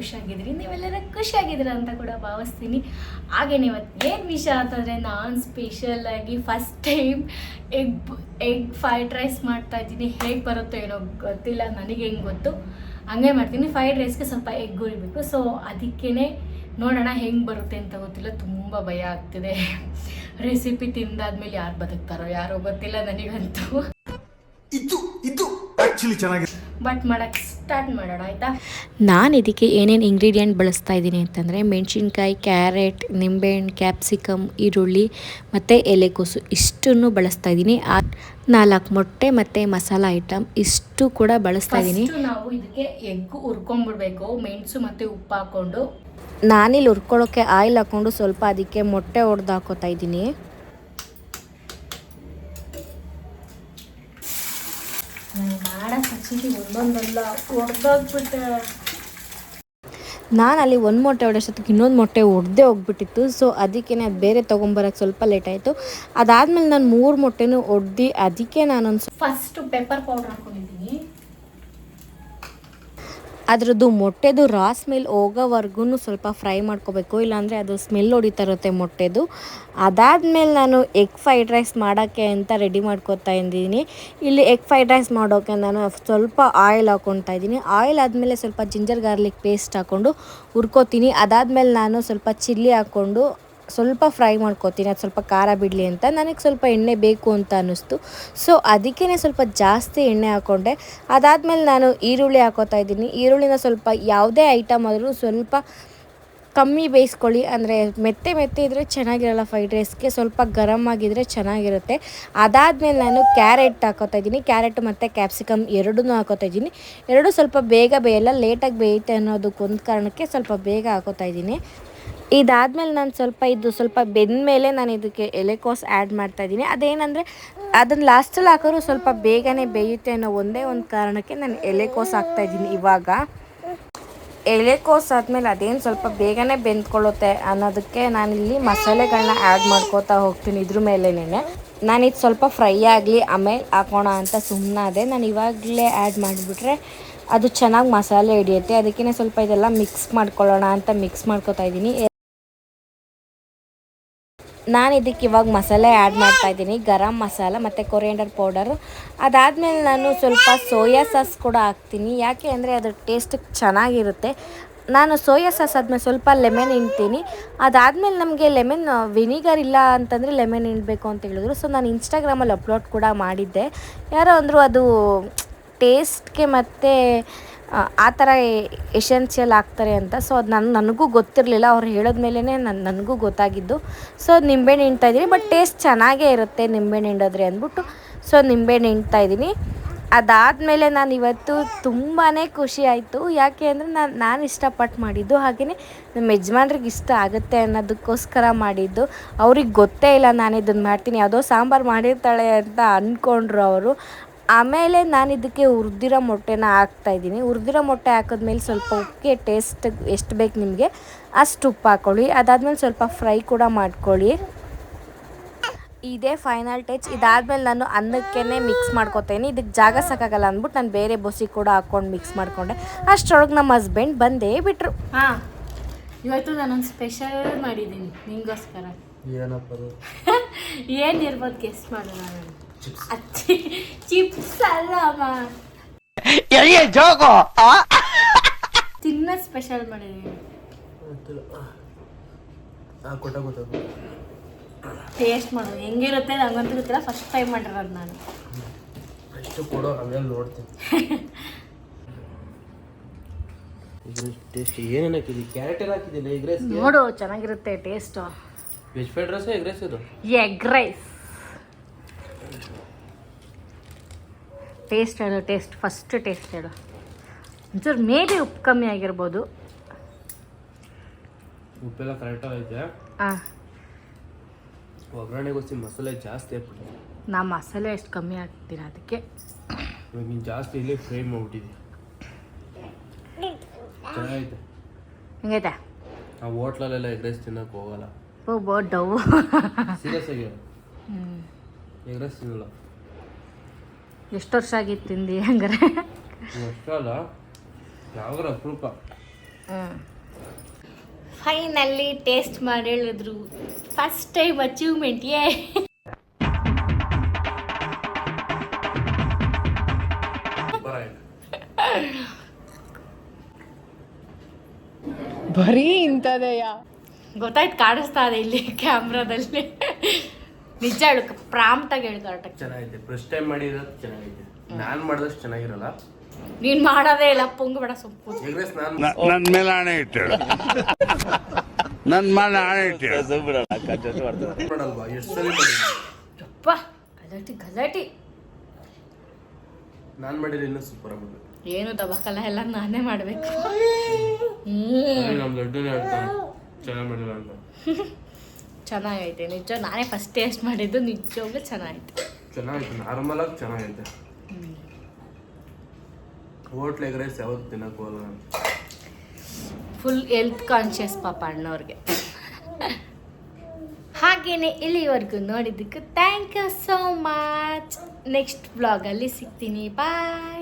ನಾನಂತೂ ಖುಷಿಯಾಗಿದ್ದೀನಿ ನೀವೆಲ್ಲರ ಖುಷಿಯಾಗಿದ್ದೀರ ಅಂತ ಕೂಡ ಭಾವಿಸ್ತೀನಿ. ಹಾಗೆ ಇವತ್ತು ಏನು ವಿಷಯ ಅಂತಂದರೆ ನಾನು ಸ್ಪೆಷಲಾಗಿ first time egg egg fried rice ಮಾಡ್ತಾ ಇದ್ದೀನಿ. ಹೇಗೆ ಬರುತ್ತೋ ಏನೋ ಗೊತ್ತಿಲ್ಲ ನನಗೆ ಹೆಂಗೆ ಗೊತ್ತು. ಹಂಗೆ ಮಾಡ್ತೀನಿ. ಫ್ರೈಡ್ ರೈಸ್ಗೆ ಸ್ವಲ್ಪ ಎಗ್ ಹುರಿಬೇಕು. ಸೊ ಅದಕ್ಕೇ ನೋಡೋಣ ಹೆಂಗೆ ಬರುತ್ತೆ ಅಂತ ಗೊತ್ತಿಲ್ಲ. ತುಂಬ ಭಯ ಆಗ್ತಿದೆ. ರೆಸಿಪಿ ತಿಂದಾದ್ಮೇಲೆ ಯಾರು ಬದುಕ್ತಾರೋ ಯಾರೋ ಗೊತ್ತಿಲ್ಲ ನನಗಂತೂ. ಇದು ಇದು ಚೆನ್ನಾಗಿದೆ. ಬಟ್ ಮಾಡಕ್ಕೆ ಸ್ಟಾರ್ಟ್ ಮಾಡೋಣ ಆಯಿತಾ? ನಾನು ಇದಕ್ಕೆ ಏನೇನು ಇಂಗ್ರೀಡಿಯೆಂಟ್ ಬಳಸ್ತಾ ಇದ್ದೀನಿ ಅಂತಂದರೆ ಮೆಣಸಿನ್ಕಾಯಿ ಕ್ಯಾರೆಟ್ ನಿಂಬೆಹಣ್ಣು ಕ್ಯಾಪ್ಸಿಕಮ್ ಈರುಳ್ಳಿ ಮತ್ತು ಎಲೆಕೋಸು ಇಷ್ಟನ್ನು ಬಳಸ್ತಾ ಇದ್ದೀನಿ. ಆ ನಾಲ್ಕು ಮೊಟ್ಟೆ ಮತ್ತು ಮಸಾಲ ಐಟಮ್ ಇಷ್ಟು ಕೂಡ ಬಳಸ್ತಾ ಇದ್ದೀನಿ. ನಾವು ಇದಕ್ಕೆ ಎಗ್ ಹುರ್ಕೊಂಡ್ಬಿಡ್ಬೇಕು ಮೆಣಸು ಮತ್ತು ಉಪ್ಪು ಹಾಕ್ಕೊಂಡು. ನಾನಿಲ್ಲಿ ಹುರ್ಕೊಳ್ಳೋಕ್ಕೆ ಆಯಿಲ್ ಹಾಕ್ಕೊಂಡು ಸ್ವಲ್ಪ ಅದಕ್ಕೆ ಮೊಟ್ಟೆ ಹೊಡೆದು ಹಾಕೋತಾ ಇದ್ದೀನಿ. ಒಂದೊಂದಲ್ಲ ಹೊಡೆದೋಗ್ಬಿಟ್ಟೆ ನಾನು ಅಲ್ಲಿ ಒಂದು ಮೊಟ್ಟೆ ಹೊಡೆಸೋದಕ್ಕೆ ಇನ್ನೊಂದು ಮೊಟ್ಟೆ ಒಡ್ದೇ ಹೋಗ್ಬಿಟ್ಟಿತ್ತು. ಸೊ ಅದಕ್ಕೆ ಅದು ಬೇರೆ ತೊಗೊಂಬರೋಕ್ಕೆ ಸ್ವಲ್ಪ ಲೇಟ್ ಆಯಿತು. ಅದಾದಮೇಲೆ ನಾನು ಮೂರು ಮೊಟ್ಟೆನೂ ಒಡ್ದು ಅದಕ್ಕೆ ನಾನೊಂದು ಫಸ್ಟು ಪೆಪ್ಪರ್ ಪೌಡರ್ ಹಾಕೊಂಡಿದ್ದೀನಿ. ಅದ್ರದ್ದು ಮೊಟ್ಟೆದು ರಾ ಸ್ಮೆಲ್ ಹೋಗೋವರೆಗೂ ಸ್ವಲ್ಪ ಫ್ರೈ ಮಾಡ್ಕೋಬೇಕು, ಇಲ್ಲಾಂದರೆ ಅದು ಸ್ಮೆಲ್ ಹೊಡಿತಾ ಇರುತ್ತೆ ಮೊಟ್ಟೆದು. ಅದಾದಮೇಲೆ ನಾನು ಎಗ್ ಫ್ರೈಡ್ ರೈಸ್ ಮಾಡೋಕ್ಕೆ ಅಂತ ರೆಡಿ ಮಾಡ್ಕೊತಾ ಇದ್ದೀನಿ. ಇಲ್ಲಿ ಎಗ್ ಫ್ರೈಡ್ ರೈಸ್ ಮಾಡೋಕ್ಕೆ ನಾನು ಸ್ವಲ್ಪ ಆಯಿಲ್ ಹಾಕ್ಕೊತಾ ಇದ್ದೀನಿ. ಆಯಿಲ್ ಆದಮೇಲೆ ಸ್ವಲ್ಪ ಜಿಂಜರ್ ಗಾರ್ಲಿಕ್ ಪೇಸ್ಟ್ ಹಾಕ್ಕೊಂಡು ಹುರ್ಕೋತೀನಿ. ಅದಾದಮೇಲೆ ನಾನು ಸ್ವಲ್ಪ ಚಿಲ್ಲಿ ಹಾಕ್ಕೊಂಡು ಸ್ವಲ್ಪ ಫ್ರೈ ಮಾಡ್ಕೋತೀನಿ, ಅದು ಸ್ವಲ್ಪ ಖಾರ ಬಿಡಲಿ ಅಂತ. ನನಗೆ ಸ್ವಲ್ಪ ಎಣ್ಣೆ ಬೇಕು ಅಂತ ಅನ್ನಿಸ್ತು. ಸೊ ಅದಕ್ಕೇ ಸ್ವಲ್ಪ ಜಾಸ್ತಿ ಎಣ್ಣೆ ಹಾಕ್ಕೊಂಡೆ ಅದಾದಮೇಲೆ ನಾನು ಈರುಳ್ಳಿ ಹಾಕೋತಾ ಇದ್ದೀನಿ. ಈರುಳ್ಳಿನ ಸ್ವಲ್ಪ ಯಾವುದೇ ಐಟಮ್ ಆದರೂ ಸ್ವಲ್ಪ ಕಮ್ಮಿ ಬೇಯಿಸ್ಕೊಳ್ಳಿ. ಅಂದರೆ ಮೆತ್ತೆ ಮೆತ್ತೆ ಇದ್ದರೆ ಚೆನ್ನಾಗಿರಲ್ಲ ಫ್ರೈಡ್ ರೈಸ್ಗೆ, ಸ್ವಲ್ಪ ಗರಮ್ ಆಗಿದ್ರೆ ಚೆನ್ನಾಗಿರುತ್ತೆ. ಅದಾದಮೇಲೆ ನಾನು ಕ್ಯಾರೆಟ್ ಹಾಕೋತಾ ಇದ್ದೀನಿ. ಕ್ಯಾರೆಟ್ ಮತ್ತು ಕ್ಯಾಪ್ಸಿಕಮ್ ಎರಡೂ ಹಾಕೋತಾ ಇದ್ದೀನಿ. ಎರಡೂ ಸ್ವಲ್ಪ ಬೇಗ ಬೇಯಲ್ಲ, ಲೇಟಾಗಿ ಬೇಯುತ್ತೆ ಅನ್ನೋದಕ್ಕೊಂದು ಕಾರಣಕ್ಕೆ ಸ್ವಲ್ಪ ಬೇಗ ಹಾಕೋತಾ ಇದ್ದೀನಿ. ಇದಾದಮೇಲೆ ನಾನು ಸ್ವಲ್ಪ ಇದು ಸ್ವಲ್ಪ ಬೆಂದ ಮೇಲೆ ನಾನು ಇದಕ್ಕೆ ಎಲೆಕೋಸು ಆ್ಯಡ್ ಮಾಡ್ತಾ ಇದ್ದೀನಿ. ಅದೇನಂದರೆ ಅದನ್ನು ಲಾಸ್ಟಲ್ಲಿ ಹಾಕೋರು ಸ್ವಲ್ಪ ಬೇಗನೆ ಬೇಯುತ್ತೆ ಅನ್ನೋ ಒಂದೇ ಒಂದು ಕಾರಣಕ್ಕೆ ನಾನು ಎಲೆಕೋಸು ಹಾಕ್ತಾ ಇದ್ದೀನಿ ಇವಾಗ. ಎಲೆಕೋಸು ಆದಮೇಲೆ ಅದೇನು ಸ್ವಲ್ಪ ಬೇಗನೆ ಬೆಂದ್ಕೊಳ್ಳುತ್ತೆ ಅನ್ನೋದಕ್ಕೆ ನಾನಿಲ್ಲಿ ಮಸಾಲೆಗಳನ್ನ ಆ್ಯಡ್ ಮಾಡ್ಕೋತಾ ಹೋಗ್ತೀನಿ ಇದ್ರ ಮೇಲೇನೆ ಇದು ಸ್ವಲ್ಪ ಫ್ರೈ ಆಗಲಿ, ಆಮೇಲೆ ಹಾಕೋಣ ಅಂತ ಸುಮ್ಮನಾದೆ ನಾನು ಇವಾಗಲೇ ಆ್ಯಡ್ ಮಾಡಿಬಿಟ್ರೆ ಅದು ಚೆನ್ನಾಗಿ ಮಸಾಲೆ ಹಿಡಿಯುತ್ತೆ. ಅದಕ್ಕೇ ಸ್ವಲ್ಪ ಇದೆಲ್ಲ ಮಿಕ್ಸ್ ಮಾಡ್ಕೊಳ್ಳೋಣ ಅಂತ ಮಿಕ್ಸ್ ಮಾಡ್ಕೋತಾ ಇದ್ದೀನಿ. ನಾನು ಇದಕ್ಕೆ ಇವಾಗ ಮಸಾಲೆ ಆ್ಯಡ್ ಮಾಡ್ತಾ ಇದ್ದೀನಿ. ಗರಂ ಮಸಾಲ ಮತ್ತು ಕೊರಿಯಂಡರ್ ಪೌಡರು ಅದಾದಮೇಲೆ ನಾನು ಸ್ವಲ್ಪ ಸೋಯಾ ಸಾಸ್ ಕೂಡ ಹಾಕ್ತೀನಿ. ಯಾಕೆ ಅಂದರೆ ಅದ್ರ ಟೇಸ್ಟ್ ಚೆನ್ನಾಗಿರುತ್ತೆ. ನಾನು ಸೋಯಾ ಸಾಸ್ ಆದಮೇಲೆ ಸ್ವಲ್ಪ ಲೆಮನ್ ಹಿಂಡ್ತೀನಿ. ಅದಾದಮೇಲೆ ನಮಗೆ ಲೆಮನ್ ವಿನಿಗರ್ ಇಲ್ಲ ಅಂತಂದರೆ ಲೆಮನ್ ಹಿಂಡಬೇಕು ಅಂತ ಹೇಳಿದ್ರು. ಸೊ ನಾನು ಇನ್ಸ್ಟಾಗ್ರಾಮಲ್ಲಿ ಅಪ್ಲೋಡ್ ಕೂಡ ಮಾಡಿದ್ದೆ. ಯಾರೋ ಅಂದರು ಅದು ಟೇಸ್ಟ್ಗೆ ಮತ್ತು ಆ ಥರ ಎಸೆನ್ಷಿಯಲ್ ಆಗ್ತಾರೆ ಅಂತ. ಸೊ ಅದು ನನ್ನ ನನಗೂ ಗೊತ್ತಿರಲಿಲ್ಲ. ಅವ್ರು ಹೇಳಿದ್ಮೇಲೆ ನನ್ನ ನನಗೂ ಗೊತ್ತಾಗಿದ್ದು. ಸೊ ನಿಂಬೆಹಣ್ಣು ಹಿಂಡ್ತಾ ಇದ್ದೀನಿ. ಬಟ್ ಟೇಸ್ಟ್ ಚೆನ್ನಾಗೇ ಇರುತ್ತೆ ನಿಂಬೆಹಣ್ಣು ಹಿಂಡಿದ್ರೆ ಅಂದ್ಬಿಟ್ಟು. ಸೊ ನಿಂಬೆಹಣ್ಣು ಹಿಂಡ್ತಾ ಇದ್ದೀನಿ. ಅದಾದಮೇಲೆ ನಾನು ಇವತ್ತು ತುಂಬಾ ಖುಷಿ ಆಯಿತು. ಯಾಕೆ ಅಂದರೆ ನಾನು ನಾನು ಇಷ್ಟಪಟ್ಟು ಮಾಡಿದ್ದು ಹಾಗೆಯೇ ನಮ್ಮ ಯಜಮಾನ್ರಿಗೆ ಇಷ್ಟ ಆಗುತ್ತೆ ಅನ್ನೋದಕ್ಕೋಸ್ಕರ ಮಾಡಿದ್ದು. ಅವ್ರಿಗೆ ಗೊತ್ತೇ ಇಲ್ಲ ನಾನು ಇದನ್ನು ಮಾಡ್ತೀನಿ. ಯಾವುದೋ ಸಾಂಬಾರು ಮಾಡಿರ್ತಾಳೆ ಅಂತ ಅಂದ್ಕೊಂಡ್ರು ಅವರು. ಆಮೇಲೆ ನಾನು ಇದಕ್ಕೆ ಹುರಿದಿರೋ ಮೊಟ್ಟೆನ ಹಾಕ್ತಾ ಇದ್ದೀನಿ. ಹುರಿದಿರೋ ಮೊಟ್ಟೆ ಹಾಕಿದ್ಮೇಲೆ ಸ್ವಲ್ಪ ಉಪ್ಪಿಗೆ ಟೇಸ್ಟ್ ಎಷ್ಟು ಬೇಕು ನಿಮಗೆ ಅಷ್ಟು ಉಪ್ಪು ಹಾಕ್ಕೊಳ್ಳಿ ಅದಾದಮೇಲೆ ಸ್ವಲ್ಪ ಫ್ರೈ ಕೂಡ ಮಾಡ್ಕೊಳ್ಳಿ. ಇದೇ ಫೈನಲ್ ಟಚ್ ಇದಾದಮೇಲೆ ನಾನು ಅನ್ನಕ್ಕೇ ಮಿಕ್ಸ್ ಮಾಡ್ಕೊತೀನಿ. ಇದಕ್ಕೆ ಜಾಗ ಸಾಕಾಗಲ್ಲ ಅಂದ್ಬಿಟ್ಟು ನಾನು ಬೇರೆ ಬೊಸಿ ಕೂಡ ಹಾಕ್ಕೊಂಡು ಮಿಕ್ಸ್ ಮಾಡಿಕೊಂಡೆ. ಅಷ್ಟರೊಳಗೆ ನಮ್ಮ ಹಸ್ಬೆಂಡ್ ಬಂದೇ ಬಿಟ್ರು. ಹಾಂ. ಇವತ್ತು ನಾನೊಂದು ಸ್ಪೆಷಲ್ ಮಾಡಿದ್ದೀನಿ. ನಿಮಗೋಸ್ಕರ ಏನಿರ್ಬೋದು ಗೆಸ್ಟ್ ಮಾಡೋಣ ನಾನು. ಅಚ್ಚಿ ಚಿಪ್ಸ್ ಅಲ್ಲ ಜೋಗ ತಿನ್ನ ಸ್ಪೆಷಲ್ ಮಾಡಿದೀನಿ ಟೇಸ್ಟ್ ಮಾಡೋದು ಹೆಂಗಿರುತ್ತೆ ನಂಗಂತೂ ಗೊತ್ತಿಲ್ಲ. ಫಸ್ಟ್ ಟೈಮ್ ಮಾಡಿರೋದು ನಾನು. ಎಷ್ಟು ಕೊಡೋ ಅವೆಲ್ಲ ನೋಡ್ತೀನಿ. ಟೇಸ್ಟ್ ಏನೇನು ಹಾಕಿದ್ವಿ ಕ್ಯಾರೆಟ್ ಎಲ್ಲ ಹಾಕಿದ್ದೀನಿ ಎಗ್ ರೈಸ್ ನೋಡು ಚೆನ್ನಾಗಿರುತ್ತೆ taste veg fried rice egg rice ಇದು? ಎಗ್ ರೈಸ್ ಟೇಸ್ಟ್ ಹೇಳು ಟೇಸ್ಟ್ ಫಸ್ಟ್ ಟೇಸ್ಟ್ ಹೇಳು. ಒಂಚೂರು ಮೇಬಿ ಉಪ್ಪು ಕಮ್ಮಿ ಆಗಿರ್ಬೋದು. ಉಪ್ಪೆಲ್ಲ ಕರೆಕ್ಟಾಗಿ ಐತೆ. ಹಾಂ ಒಗ್ಗರಣೆಗೋಸ್ಕರ ಮಸಾಲೆ ಜಾಸ್ತಿ ಹಾಕ್ಬಿಟ್ಟಿದೆ ನಾ ಮಸಾಲೆ ಎಷ್ಟು ಕಮ್ಮಿ ಹಾಕ್ತೀರಾ ಅದಕ್ಕೆ? ನೀನು ಜಾಸ್ತಿ ಇಲ್ಲಿ ಫ್ರೈ ಆಗ್ಬಿಟ್ಟಿದೆ ಚೆನ್ನಾಗೈತೆ. ಹೆಂಗೈತೆ? ಆ ಹೋಟ್ಲಲ್ಲೆಲ್ಲ ಎಗ್ ರೈಸ್ ತಿನ್ನಕ್ಕೆ ಹೋಗಲ್ಲ. ಓ ಬೋ ಡವ್ ಸೀರಿಯಸ್ ಆಗಿ ಹ್ಞೂ ಎಗ್ ರೈಸ್ ತಿನ್ನಲ್ಲ. ಎಷ್ಟು ವರ್ಷ ಆಗಿತ್ತು ತಿಂದು ಹಂಗಾರೆ? ಫೈನಲ್ಲಿ ಟೇಸ್ಟ್ ಮಾಡಿ ಹೇಳಿದ್ರು. ಫಸ್ಟ್ ಟೈಮ್ ಅಚೀವ್ಮೆಂಟ್ ಏ ಬರೀ ಇಂಥದೆಯ? ಗೊತ್ತಾಯ್ತು ಕಾಣಿಸ್ತಾ ಇದೆ ಇಲ್ಲಿ ಕ್ಯಾಮ್ರಾದಲ್ಲಿ ನಿಜ ಹೇಳು ಪ್ರಾಂಪ್ಟಾಗಿ ಹೇಳು ಕರೆಕ್ಟಾಗಿ ಚೆನ್ನಾಗೈತೆ. ಫಸ್ಟ್ ಟೈಮ್ ಮಾಡಿರೋದು ಚೆನ್ನಾಗಿದೆ ನಾನು ಮಾಡಿದಷ್ಟು ಚೆನ್ನಾಗಿರಲ್ಲ. ನೀನ್ ಮಾಡೋದೇ ಇಲ್ಲ ಪುಂಗ್ ಬೇಡ ಸೊಪ್ಪು ಎಗ್ ರೈಸ್ ನಾನು ನನ್ನ ಮೇಲೆ ಹಣೆ ಇಟ್ಟು ನನ್ನ ಮೇಲೆ ಹಣೆ ಇಟ್ಟು ಮಾಡಲ್ವಾ? ಎಷ್ಟು ಸಲ ಮಾಡಿದ್ದೀನಿ ಅಪ್ಪ ಗಲಾಟಿ ಗಲಾಟಿ. ನಾನು ಮಾಡಿದ್ರೆ ಇನ್ನೂ ಸೂಪರ್ ಆಗುತ್ತೆ ಏನು ದಬಕಲ್ಲ ಎಲ್ಲ ನಾನೇ ಮಾಡ್ಬೇಕು. ನಮ್ಮ ದೊಡ್ಡನೇ ಹೇಳ್ತಾನೆ ಚೆನ್ನಾಗಿ ಮಾಡಿಲ್ಲ ಅಂತ. ಚೆನ್ನಾಗೈತೆ ನಿಜ. ನಾನೇ ಫಸ್ಟ್ ಟೇಸ್ಟ್ ಮಾಡಿದ್ದು ನಿಜವಾಗ್ಲೂ ಚೆನ್ನಾಗೈತೆ. ಚೆನ್ನಾಗೈತೆ ನಾರ್ಮಲ್ ಆಗಿ ಚೆನ್ನಾಗೈತೆ. ಹೋಟ್ಲ್ ಎಗ್ ರೈಸ್ ಯಾವತ್ತು ತಿನ್ನಕ್ಕೆ ಹೋಗಲ್ಲ ನಾನು ಫುಲ್ ಹೆಲ್ತ್ ಕಾನ್ಷಿಯಸ್ ಪಾಪ ಅಣ್ಣವ್ರಿಗೆ. ಹಾಗೇನೆ ಇಲ್ಲಿವರೆಗೂ ನೋಡಿದ್ದಕ್ಕೆ thank you so much next ಬ್ಲಾಗಲ್ಲಿ ಸಿಗ್ತೀನಿ. ಬಾಯ್